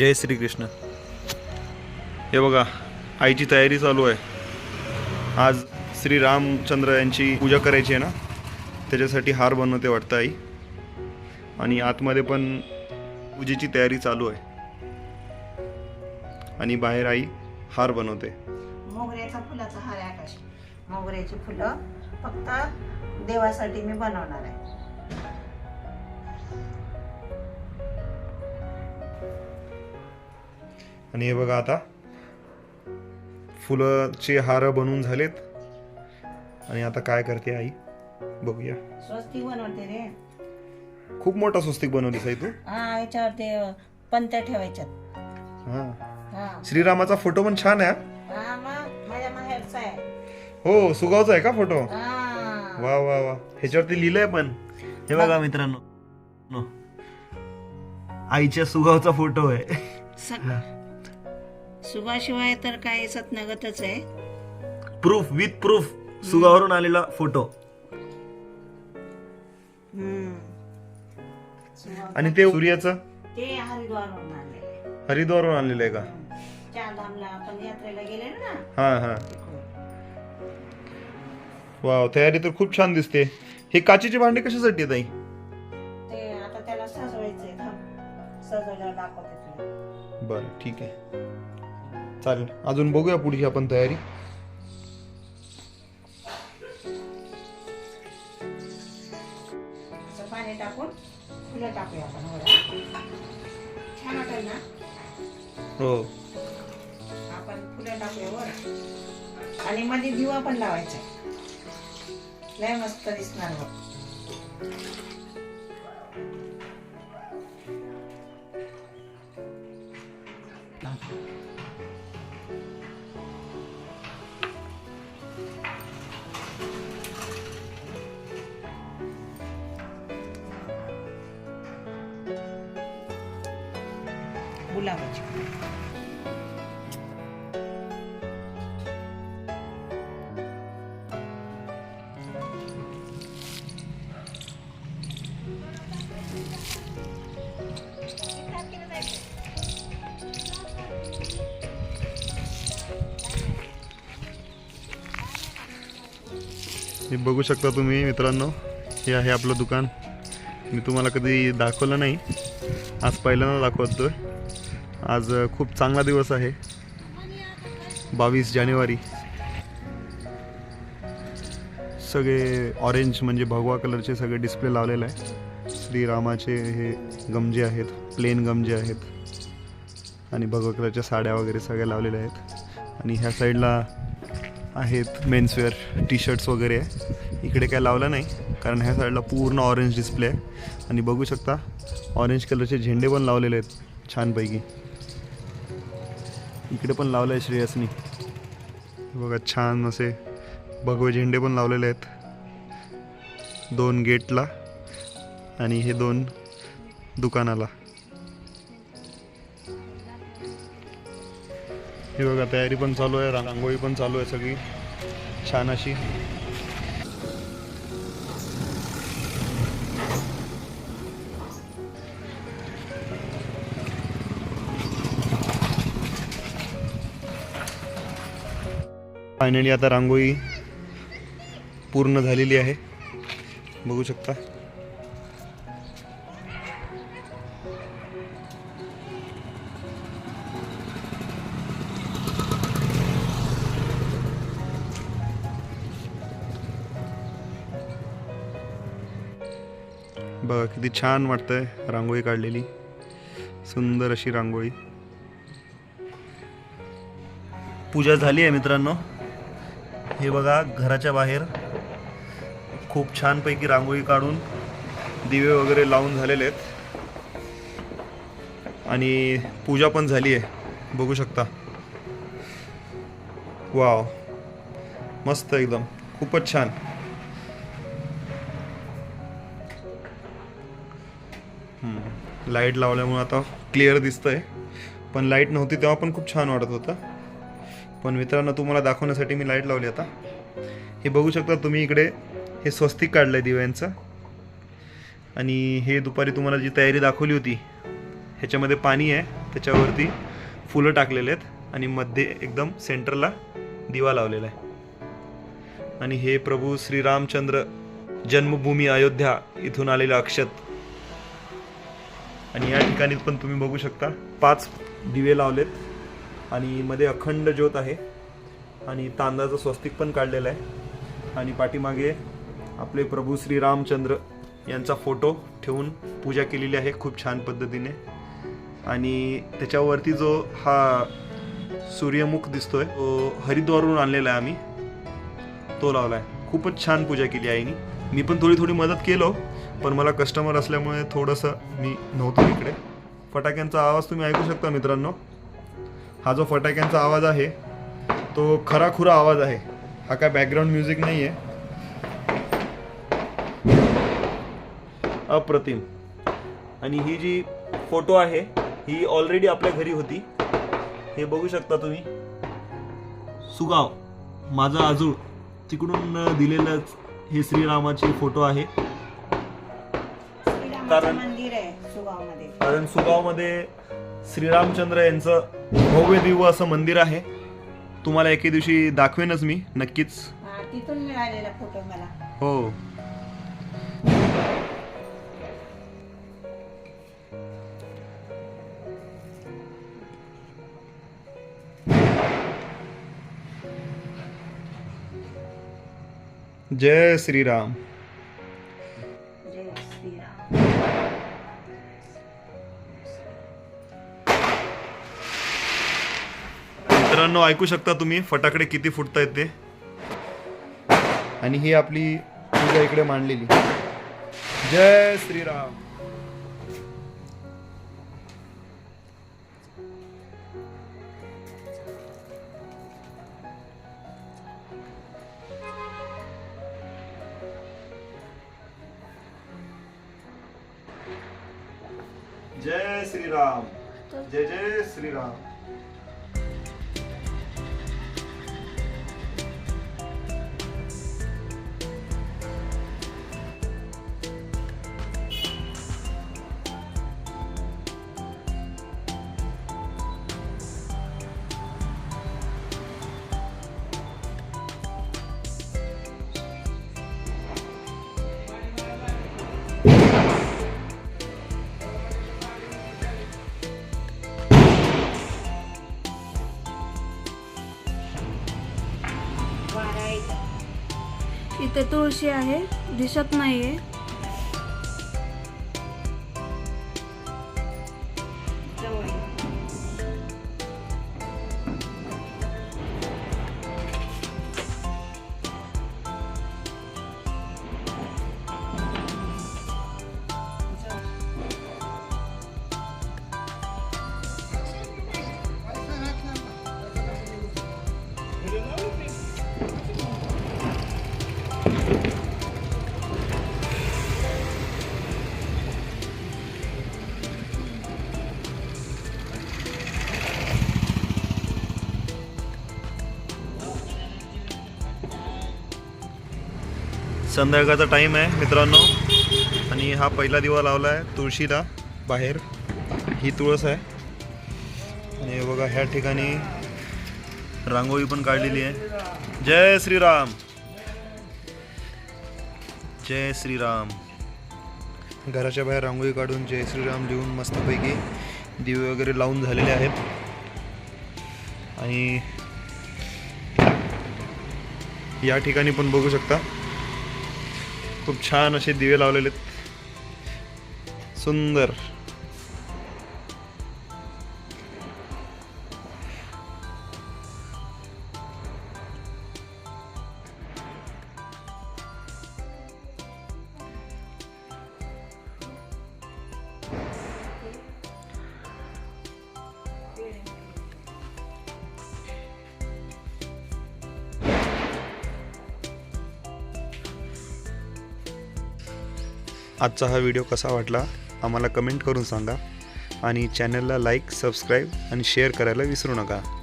जय श्रीकृष्ण. हे बघा आईची तयारी चालू आहे. आज श्री रामचंद्र यांची पूजा करायची आहे ना? त्याच्यासाठी हार बनवते वाटतं आई. आणि आतमध्ये पण पूजेची तयारी चालू आहे. आणि बाहेर आई हार बनवते. मोगऱ्याचा फुलाचा हार आहे आकाश. मोगऱ्याची फुलं फक्त देवासाठी मी बनवणार आहे. आणि हे बघा आता. फुलाचे हार बनवून झालेत. आणि आता काय करते आई? बघूया. स्वस्तिक बनवते रे. खूप मोठा स्वस्तिक बनवलीस आई तू? हा याच्यावर ते पंत्या ठेवायच्यात. हा. हा. श्रीरामाचा फोटो पण छान आहे हा. हा मग माझ्या माहेरचा आहे. हो सुगावचा आहे का फोटो? हा. वा वा वा. ह्याच्यावरती लिहिलंय पण. हे बघा मित्रांनो. नो. आईच्या सुगावचा फोटो आहे. सुभाशिवाय तर काय सतनगतच आहे. प्रूफ विथ प्रूफ सुगावरून आलेला फोटो हम्म. आणि ते सूर्याचं? ते हरिद्वारवरून आणले हरिद्वारवरून आणलेलं आहे का? चार धामला आपण यात्रेला गेले ना? हा हा. वाव तयारी तर खूप छान दिसते. हे काचेचे भांडे कशासाठी आहेत आई ते आता त्याला सजवायचंय थांब. सजवल्यावर दाखवते तुला. बरं ठीक आहे. चालेल. अजून बघूया पुढची आपण तयारी. पाणी टाकून फुलं टाकूया आपण वर छान वाटेल ना? हो. आपण फुलं टाकूया वर. आणि मध्ये दिवा पण लावायचा. लय मस्त दिसणार बघ. गुलाबाची हे बघू शकता तुम्ही मित्रांनो हे आहे आपलं दुकान. मी तुम्हाला कधी दाखवलं नाही. आज पहिल्यांदा दाखवतोय. आज खूप चांगला दिवस आहे. बावीस जानेवारी. सगळे ऑरेंज म्हणजे भगवा कलरचे सगळे डिस्प्ले लावलेले आहे. श्रीरामाचे हे गमजे आहेत प्लेन गमजे आहेत. आणि भगवा कलरच्या साड्या वगैरे सगळ्या लावलेल्या आहेत. आणि ह्या साईडला आहेत मेन्सवेअर टी शर्ट्स वगैरे आहे. इकडे काय लावलं नाही कारण ह्या साईडला पूर्ण ऑरेंज डिस्प्ले आहे. आणि बघू शकता ऑरेंज कलरचे झेंडे पण लावलेले आहेत छानपैकी. इकडे पण लावलं आहे श्रेयसनी. बघा छान असे भगवे झेंडे पण लावलेले आहेत. दोन गेटला आणि हे दोन दुकानाला. हे बघा तयारी पण चालू आहे रांगोळी पण चालू आहे सगळी. छान अशी. फायनली आता रांगोळी पूर्ण झालेली आहे. बघू शकता. बघा किती छान वाटतंय रांगोळी काढलेली. सुंदर अशी रांगोळी. पूजा झाली आहे मित्रांनो. हे बघा घराच्या बाहेर खूप छानपैकी रांगोळी काढून दिवे वगैरे लावून झालेले आहेत. आणि पूजा पण झाली आहे बघू शकता. वाव मस्त एकदम खूपच छान. लाइट लावल्यामुळे आता क्लिअर दिसतंय. पण लाइट नव्हती तेव्हा पण खूप छान वाटत होतं. पण मित्रांनो तुम्हाला दाखवण्यासाठी मी लाइट लावली आता. हे बघू शकता तुम्ही इकडे हे स्वस्तिक काढलं आहे दिव्यांचं. आणि हे दुपारी तुम्हाला जी तयारी दाखवली होती ह्याच्यामध्ये पाणी आहे. त्याच्यावरती फुलं टाकलेले आहेत आणि मध्ये एकदम सेंटरला दिवा लावलेला आहे. आणि हे प्रभू श्रीरामचंद्र जन्मभूमी अयोध्या इथून आलेलं अक्षत. आणि या ठिकाणी पण तुम्ही बघू शकता पाच दिवे लावलेत. आणि मध्ये अखंड ज्योत आहे. आणि तांदळाचं स्वस्तिक पण काढलेलं आहे. आणि पाठीमागे आपले प्रभू श्री रामचंद्र यांचा फोटो ठेवून पूजा केलेली आहे खूप छान पद्धतीने. आणि त्याच्यावरती जो हा सूर्यमुख दिसतोय तो हरिद्वारवरून आणलेला आहे आम्ही. तो लावला आहे खूपच छान पूजा केली आईनी. मी पण थोडी थोडी मदत केलो पण मला कस्टमर असल्यामुळे थोडंसं मी नव्हतो इकडे. फटाक्यांचा आवाज तुम्ही ऐकू शकता मित्रांनो. हा जो फटाक्यांचा आवाज आहे तो खराखुरा आवाज आहे. हा काय बॅकग्राऊंड म्युझिक नाही आहे अप्रतिम. आणि ही जी फोटो आहे ही ऑलरेडी आपल्या घरी होती. हे बघू शकता तुम्ही. सुगाव माझा आजूळ. तिकडून दिलेलं हे श्रीरामाची फोटो आहे. कारण- कारण सुगावमध्ये श्रीरामचंद्र यांचं भव्य दिव्य असं मंदिर आहे. तुम्हाला एके दिवशी दाखवेनच मी नक्कीच. हा, तिथून मिळालेला फोटो मला. हो. जय श्रीराम. मित्रांनो ऐकू शकता तुम्ही फटाकडे किती फुटतायत ते? आणि ही आपली पूजा इकडे मांडलेली. जय श्रीराम. जय श्रीराम. जय जय श्रीराम. इथे तुळशी आहे दिसत नाहीये. आहे संध्याकाळचा टाईम आहे मित्रांनो. आणि हा पहिला दिवा लावला आहे तुळशीला बाहेर. ही तुळस आहे. आणि बघा ह्या ठिकाणी रांगोळी पण काढलेली आहे. जय श्रीराम! जय श्रीराम. घराच्या बाहेर रांगोळी काढून जय श्रीराम लिहून मस्तपैकी दिवे वगैरे लावून झालेले आहेत. आणि या ठिकाणी पण बघू शकता. खूप छान असे दिवे लावलेले आहेत. सुंदर. आजचा हा व्हिडिओ कसा वाटला आम्हाला कमेंट करून सांगा. आणि चॅनलला लाईक सबस्क्राईब आणि शेअर करायला विसरू नका.